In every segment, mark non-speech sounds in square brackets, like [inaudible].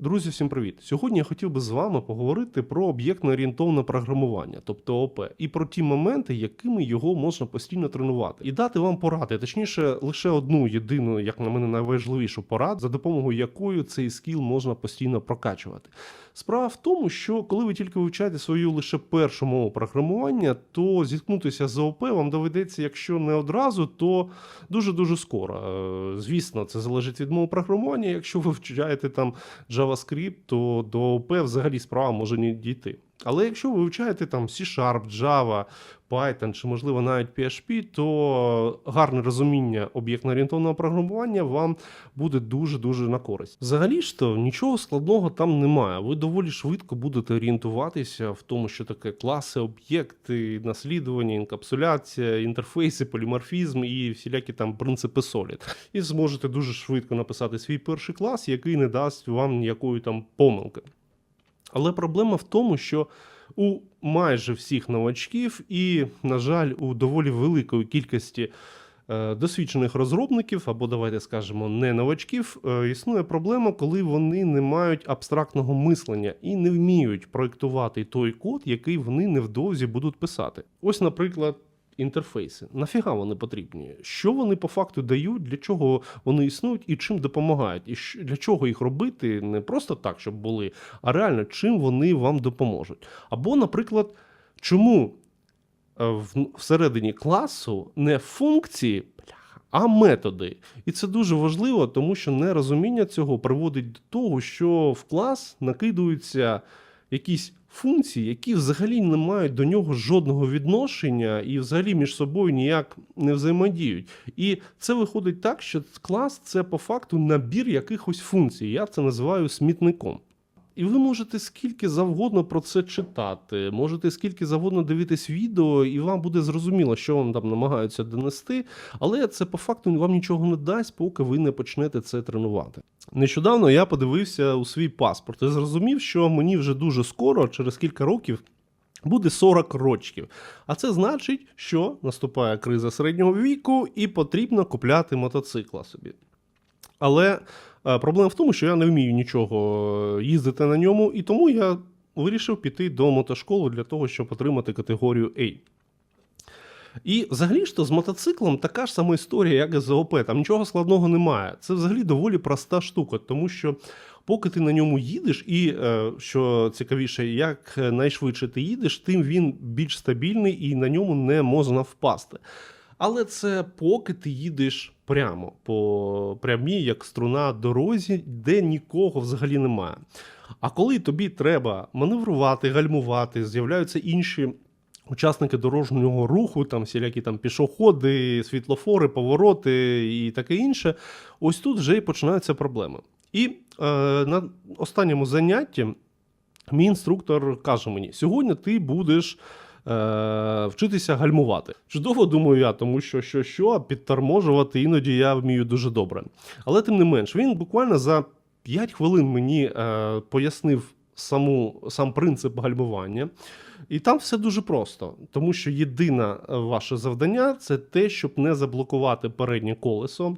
Друзі, всім привіт! Сьогодні я хотів би з вами поговорити про об'єктно орієнтовне програмування, тобто ОП, і про ті моменти, якими його можна постійно тренувати, і дати вам поради, точніше, лише одну єдину, як на мене, найважливішу пораду, за допомогою якої цей скіл можна постійно прокачувати. Справа в тому, що коли ви тільки вивчаєте свою лише першу мову програмування, то зіткнутися з ОП вам доведеться, якщо не одразу, то дуже дуже скоро. Е, Звісно, це залежить від мови програмування. Якщо ви вивчаєте там JavaScript, то до ОП взагалі справа може не дійти. Але якщо ви вивчаєте там C-Sharp, Java, Python чи, можливо, навіть PHP, то гарне розуміння об'єктно-орієнтовного програмування вам буде дуже-дуже на користь. Взагалі ж то нічого складного там немає. Ви доволі швидко будете орієнтуватися в тому, що таке класи, об'єкти, наслідування, інкапсуляція, інтерфейси, поліморфізм і всілякі там принципи Solid. І зможете дуже швидко написати свій перший клас, який не дасть вам ніякої там помилки. Але проблема в тому, що у майже всіх новачків, і, на жаль, у доволі великої кількості е, досвідчених розробників, або давайте скажемо, не новачків, е, існує проблема, коли вони не мають абстрактного мислення і не вміють проєктувати той код, який вони невдовзі будуть писати. Ось, наприклад. Інтерфейси. Нафіга вони потрібні? Що вони по факту дають, для чого вони існують і чим допомагають? І для чого їх робити не просто так, щоб були, а реально чим вони вам допоможуть? Або, наприклад, чому е, всередині класу не функції, а методи. І це дуже важливо, тому що нерозуміння цього приводить до того, що в клас накидуються якісь функції, які взагалі не мають до нього жодного відношення і взагалі між собою ніяк не взаємодіють. І це виходить так, що клас це по факту набір якихось функцій. Я це називаю смітником. І ви можете скільки завгодно про це читати, можете скільки завгодно дивитись відео, і вам буде зрозуміло, що вам там намагаються донести, але це по факту вам нічого не дасть, поки ви не почнете це тренувати. Нещодавно я подивився у свій паспорт і зрозумів, що мені вже дуже скоро, через кілька років. Буде 40 рочків. А це значить, що наступає криза середнього віку і потрібно купляти мотоцикла собі. Але проблема в тому, що я не вмію нічого їздити на ньому, і тому я вирішив піти до мотошколи для того, щоб отримати категорію A. І взагалі ж то з мотоциклом така ж сама історія, як і з ОП. Там нічого складного немає. Це взагалі доволі проста штука, тому що поки ти на ньому їдеш, і е, що цікавіше, як найшвидше ти їдеш, тим він більш стабільний і на ньому не можна впасти. Але це поки ти їдеш прямо по прямій, як струна дорозі, де нікого взагалі немає. А коли тобі треба маневрувати, гальмувати, з'являються інші учасники дорожнього руху, там всілякі там пішоходи, світлофори, повороти і таке інше, ось тут вже і починаються проблеми. І е, на останньому занятті мій інструктор каже мені: сьогодні ти будеш е, вчитися гальмувати. Чудово думаю я, тому що що, що а підторможувати іноді я вмію дуже добре. Але тим не менш, він буквально за 5 хвилин мені е, пояснив саму, сам принцип гальмування. І там все дуже просто, тому що єдине е, ваше завдання це те, щоб не заблокувати переднє колесо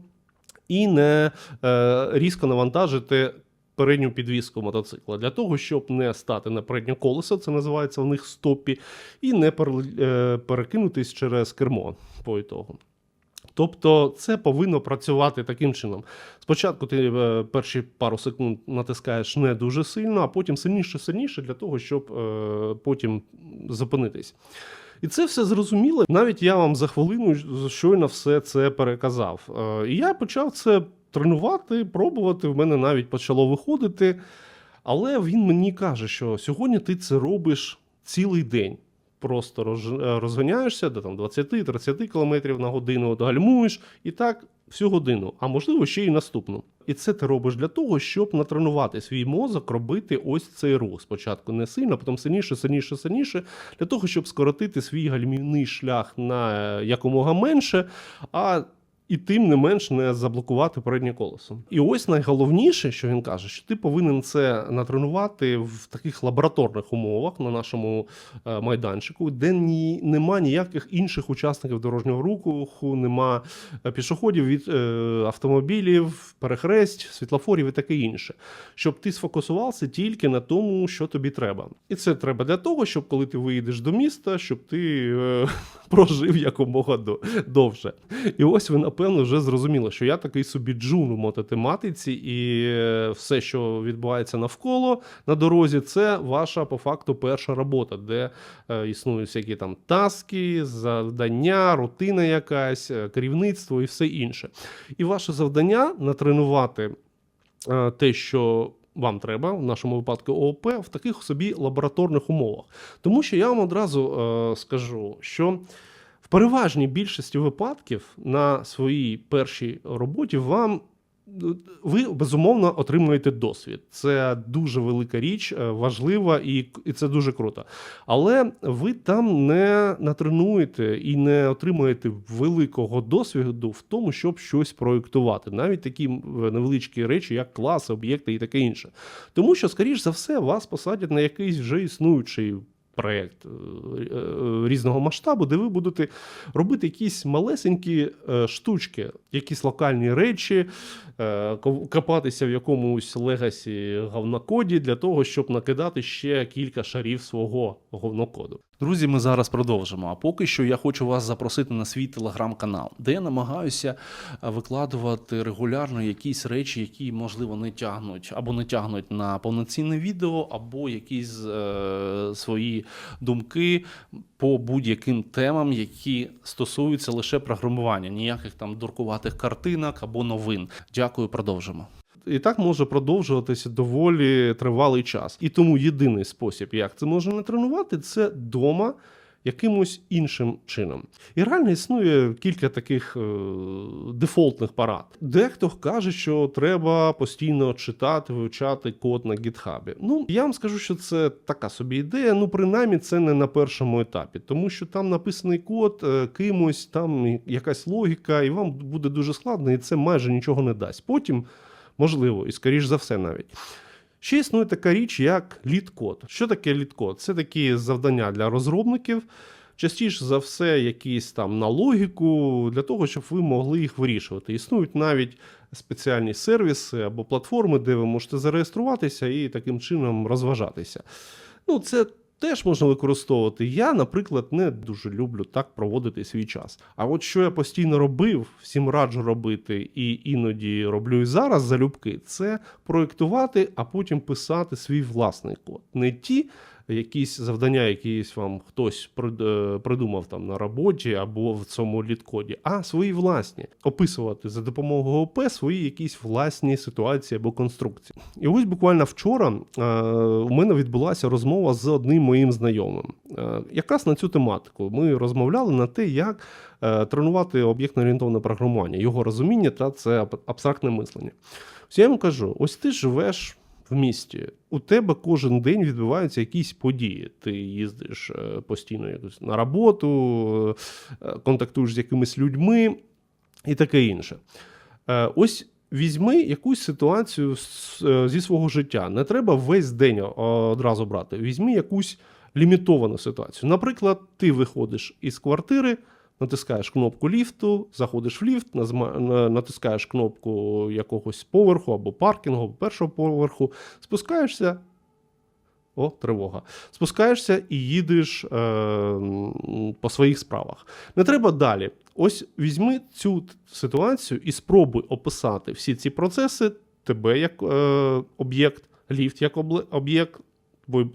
і не е, різко навантажити передню підвіску мотоцикла для того, щоб не стати на переднє колесо, це називається в них стопі, і не е, перекинутись через кермо по ітогу. Тобто це повинно працювати таким чином. Спочатку ти е, перші пару секунд натискаєш не дуже сильно, а потім сильніше сильніше для того, щоб е, потім зупинитись. І це все зрозуміло. Навіть я вам за хвилину щойно все це переказав. І я почав це тренувати, пробувати. В мене навіть почало виходити. Але він мені каже, що сьогодні ти це робиш цілий день. Просто е, розганяєшся до там 20-30 км на годину, от гальмуєш і так всю годину, а можливо ще й наступну. І це ти робиш для того, щоб натренувати свій мозок робити ось цей рух. Спочатку не сильно, потім сильніше, сильніше, сильніше, для того, щоб скоротити свій гальмівний шлях на е, якомога менше. А і тим не менш не заблокувати переднє колесо. І ось найголовніше, що він каже, що ти повинен це натренувати в таких лабораторних умовах на нашому е, майданчику, де ні, нема ніяких інших учасників дорожнього руху, нема е, пішоходів від е, автомобілів, перехресть, світлофорів і таке інше. Щоб ти сфокусувався тільки на тому, що тобі треба. І це треба для того, щоб коли ти виїдеш до міста, щоб ти е, [laughs] прожив якомога довше. І ось ви, напевно, вже зрозуміли, що я такий собі джун у мототематиці, і е, все, що відбувається навколо на дорозі, це ваша по факту перша робота, де е, існують всякі там таски, завдання, рутина якась, е, керівництво і все інше. І ваше завдання натренувати е, те, що. Вам треба в нашому випадку ООП в таких собі лабораторних умовах. Тому що я вам одразу е, скажу, що переважній більшості випадків на своїй першій роботі вам ви безумовно отримуєте досвід. Це дуже велика річ, е, важлива і, і це дуже круто. Але ви там не натренуєте і не отримуєте великого досвіду в тому, щоб щось проєктувати, навіть такі невеличкі речі, як класи, об'єкти і таке інше. Тому що, скоріш за все, вас посадять на якийсь вже існуючий. Проєкт різного масштабу, де ви будете робити якісь малесенькі е, штучки, якісь локальні речі, е, копатися в якомусь легасі говнокоді для того, щоб накидати ще кілька шарів свого говнокоду. Друзі, ми зараз продовжимо. А поки що я хочу вас запросити на свій телеграм-канал, де я намагаюся е, викладувати регулярно якісь речі, які можливо не тягнуть або не тягнуть на повноцінне відео, або якісь е, свої думки по будь-яким темам, які стосуються лише програмування, ніяких там дуркуватих картинок або новин. Дякую, продовжимо. І так може продовжуватися доволі тривалий час. І тому єдиний спосіб, як це можна натренувати, це дома якимось іншим чином. І реально існує кілька таких е, дефолтних парад. Дехто каже, що треба постійно читати, вивчати код на гітхабі. Ну я вам скажу, що це така собі ідея. Ну, принаймні, це не на першому етапі, тому що там написаний код е, кимось, там якась логіка, і вам буде дуже складно, і це майже нічого не дасть. Потім. Можливо, і скоріш за все навіть. Ще існує така річ, як лід-код. Що таке лід-код? Це такі завдання для розробників. Частіше за все, якісь там на логіку, для того, щоб ви могли їх вирішувати. Існують навіть спеціальні сервіси або платформи, де ви можете зареєструватися і таким чином розважатися. Ну, це теж можна використовувати. Я, наприклад, не дуже люблю так проводити свій час. А от що я постійно робив, всім раджу робити, і іноді роблю і зараз залюбки, це проєктувати, а потім писати свій власний код. Не ті якісь завдання, якісь вам хтось е, придумав там на роботі або в цьому літкоді, а свої власні описувати за допомогою ОП свої якісь власні ситуації або конструкції. І ось буквально вчора е, у мене відбулася розмова з одним моїм знайомим. Е, якраз на цю тематику ми розмовляли на те, як тренувати об'єктно орієнтовне програмування, його розуміння та це абстрактне мислення. Ось я йому кажу: ось ти живеш в місті. У тебе кожен день відбуваються якісь події. Ти їздиш е, постійно якось на роботу, е, контактуєш з якимись людьми і таке інше. Е, ось візьми якусь ситуацію зі свого життя. Не треба весь день одразу брати. Візьми якусь лімітовану ситуацію. Наприклад, ти виходиш із квартири натискаєш кнопку ліфту, заходиш в ліфт, натискаєш кнопку якогось поверху або паркінгу, або першого поверху, спускаєшся. О, тривога. Спускаєшся і їдеш е, по своїх справах. Не треба далі. Ось візьми цю ситуацію і спробуй описати всі ці процеси, тебе як е, об'єкт, ліфт як об'єкт,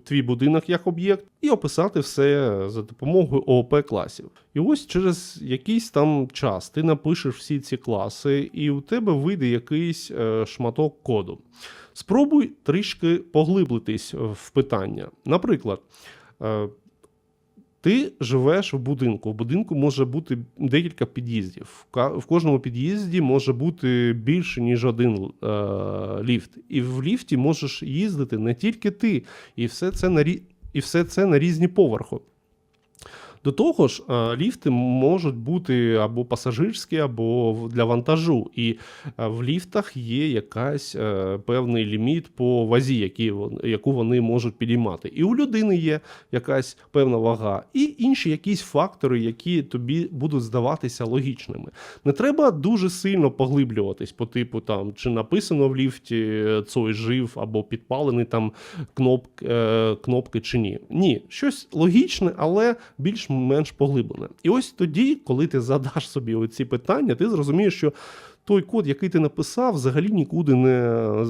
твій будинок як об'єкт, і описати все за допомогою ООП класів. І ось через якийсь там час ти напишеш всі ці класи, і у тебе вийде якийсь е, шматок коду. Спробуй трішки поглиблитись в питання. Наприклад, е, ти живеш в будинку. В будинку може бути декілька під'їздів. В кожному під'їзді може бути більше, ніж один е, ліфт. І в ліфті можеш їздити не тільки ти, і все це на і все це на різні поверхи. До того ж, е, ліфти можуть бути або пасажирські, або для вантажу. І е, в ліфтах є якась е, певний ліміт по вазі, які, яку вони можуть підіймати. І у людини є якась певна вага, і інші якісь фактори, які тобі будуть здаватися логічними. Не треба дуже сильно поглиблюватись по типу там, чи написано в ліфті цой жив або підпалений там кноп, кнопки чи ні. Ні, щось логічне, але більш-менш поглиблене. І ось тоді, коли ти задаш собі оці питання, ти зрозумієш, що той код, який ти написав, взагалі нікуди не, е,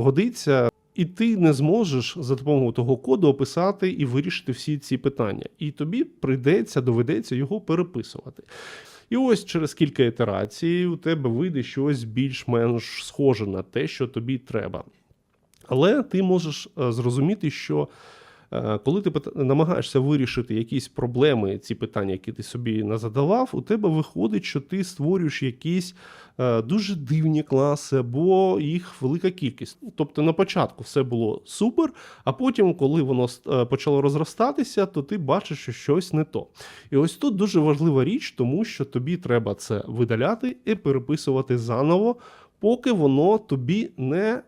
годиться. І ти не зможеш за допомогою того коду описати і вирішити всі ці питання. І тобі прийдеться, доведеться його переписувати. І ось через кілька ітерацій у тебе вийде щось більш-менш схоже на те, що тобі треба. Але ти можеш е, зрозуміти, що коли ти намагаєшся вирішити якісь проблеми, ці питання, які ти собі не задавав, у тебе виходить, що ти створюєш якісь е, дуже дивні класи, або їх велика кількість. Тобто на початку все було супер, а потім, коли воно е, почало розростатися, то ти бачиш, що щось не то. І ось тут дуже важлива річ, тому що тобі треба це видаляти і переписувати заново, поки воно тобі не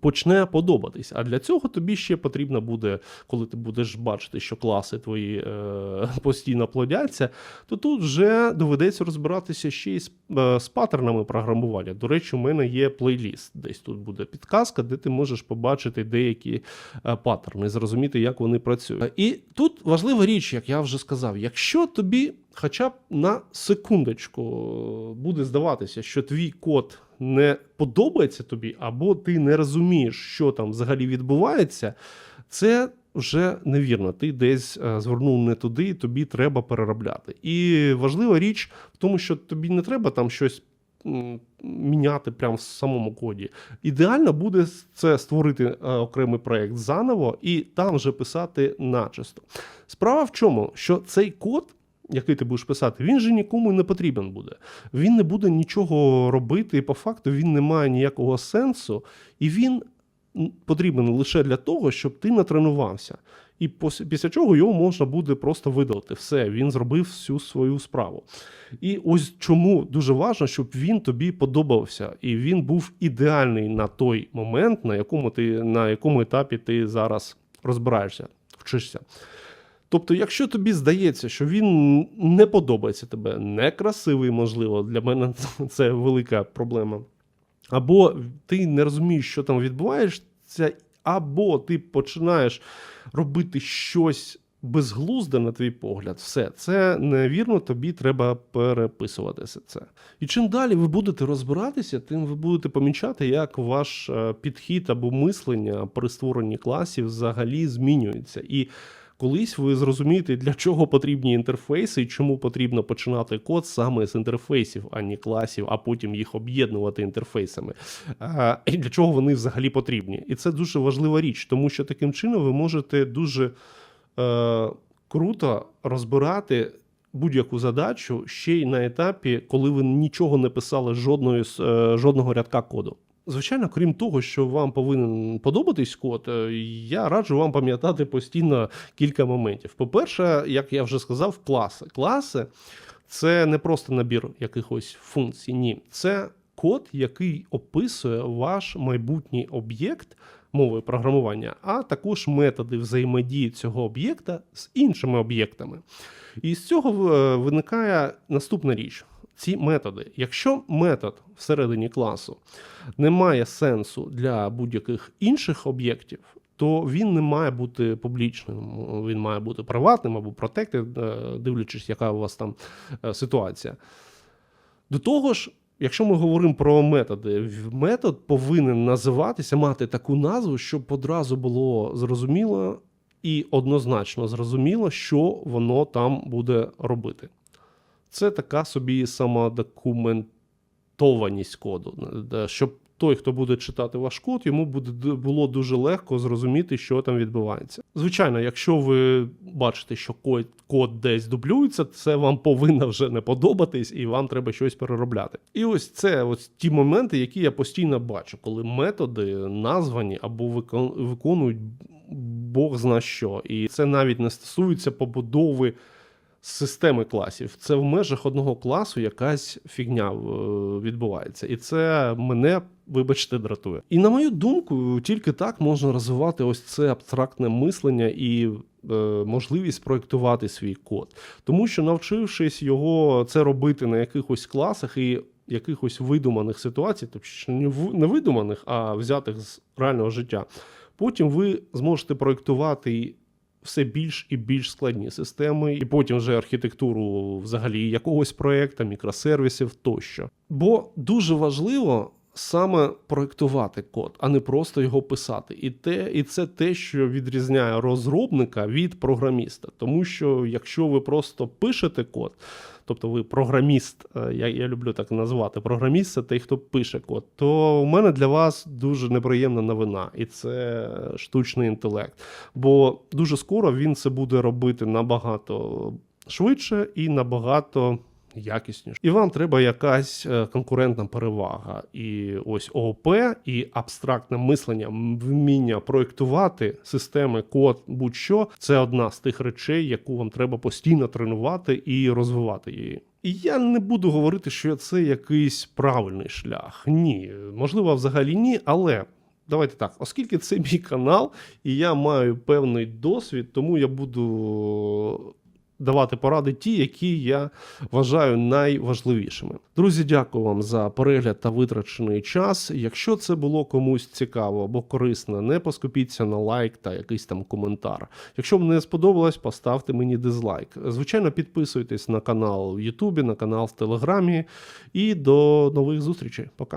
почне подобатись. А для цього тобі ще потрібно буде, коли ти будеш бачити, що класи твої е, [laughs] постійно плодяться, то тут вже доведеться розбиратися ще й з, е, з паттернами програмування. До речі, у мене є плейліст. Десь тут буде підказка, де ти можеш побачити деякі е, паттерни, зрозуміти, як вони працюють. І тут важлива річ, як я вже сказав, якщо тобі хоча б на секундочку буде здаватися, що твій код не подобається тобі, або ти не розумієш, що там взагалі відбувається, це вже невірно. Ти десь е, звернув не туди, і тобі треба переробляти. І важлива річ в тому, що тобі не треба там щось. Міняти прямо в самому коді. Ідеально буде це створити е, окремий проект заново і там вже писати начисто. Справа в чому, що цей код, який ти будеш писати, він же нікому не потрібен буде. Він не буде нічого робити, і по факту він не має ніякого сенсу, і він потрібен лише для того, щоб ти натренувався. І після чого його можна буде просто видалити. Все, він зробив всю свою справу. І ось чому дуже важливо, щоб він тобі подобався, і він був ідеальний на той момент, на якому ти на якому етапі ти зараз розбираєшся, вчишся. Тобто, якщо тобі здається, що він не подобається тебе, некрасивий, можливо, для мене [laughs] це велика проблема. Або ти не розумієш, що там відбувається, або ти починаєш робити щось безглузде, на твій погляд, все це невірно, тобі треба переписувати все це. І чим далі ви будете розбиратися, тим ви будете помічати, як ваш е, підхід або мислення при створенні класів взагалі змінюється. І Колись ви зрозумієте, для чого потрібні інтерфейси і чому потрібно починати код саме з інтерфейсів, а не класів, а потім їх об'єднувати інтерфейсами. А, і для чого вони взагалі потрібні? І це дуже важлива річ, тому що таким чином ви можете дуже е, круто розбирати. Будь-яку задачу ще й на етапі, коли ви нічого не писали жодної, е, жодного рядка коду. Звичайно, крім того, що вам повинен подобатись код, е, я раджу вам пам'ятати постійно кілька моментів. По-перше, як я вже сказав, класи. Класи це не просто набір якихось функцій. Ні, це код, який описує ваш майбутній об'єкт мови програмування, а також методи взаємодії цього об'єкта з іншими об'єктами. І з цього е, виникає наступна річ. Ці методи. Якщо метод всередині класу не має сенсу для будь-яких інших об'єктів, то він не має бути публічним, він має бути приватним або protected, е, дивлячись, яка у вас там е, ситуація. До того ж, якщо ми говоримо про методи, метод повинен називатися, мати таку назву, щоб одразу було зрозуміло і однозначно зрозуміло, що воно там буде робити. Це така собі самодокументованість коду, щоб той, хто буде читати ваш код, йому буде було дуже легко зрозуміти, що там відбувається. Звичайно, якщо ви бачите, що код, код десь дублюється, це вам повинно вже не подобатись, і вам треба щось переробляти. І ось це ось ті моменти, які я постійно бачу, коли методи названі або виконують Бог зна що. І це навіть не стосується побудови системи класів. Це в межах одного класу якась фігня е, відбувається. І це мене, вибачте, дратує. І на мою думку, тільки так можна розвивати ось це абстрактне мислення і е, можливість проєктувати свій код. Тому що навчившись його це робити на якихось класах і якихось видуманих ситуацій, тобто не видуманих, а взятих з реального життя, потім ви зможете проєктувати все більш і більш складні системи, і потім вже архітектуру взагалі якогось проекту, мікросервісів тощо. Бо дуже важливо. Саме проєктувати код, а не просто його писати. І те, і це те, що відрізняє розробника від програміста. Тому що якщо ви просто пишете код, тобто ви програміст, е, я, я люблю так назвати, програміст це той, хто пише код, то у мене для вас дуже неприємна новина, і це штучний інтелект. Бо дуже скоро він це буде робити набагато швидше і набагато. Якісніше. І вам треба якась е, конкурентна перевага. І ось ООП і абстрактне мислення, вміння проєктувати системи, код, будь-що це одна з тих речей, яку вам треба постійно тренувати і розвивати її. І я не буду говорити, що це якийсь правильний шлях. Ні, можливо, взагалі ні, але. Давайте так, оскільки це мій канал, і я маю певний досвід, тому я буду давати поради ті, які я вважаю найважливішими. Друзі, дякую вам за перегляд та витрачений час. Якщо це було комусь цікаво або корисно, не поскупіться на лайк та якийсь там коментар. Якщо вам не сподобалось, поставте мені дизлайк. Звичайно, підписуйтесь на канал в Ютубі, на канал в Телеграмі. І до нових зустрічей. Пока.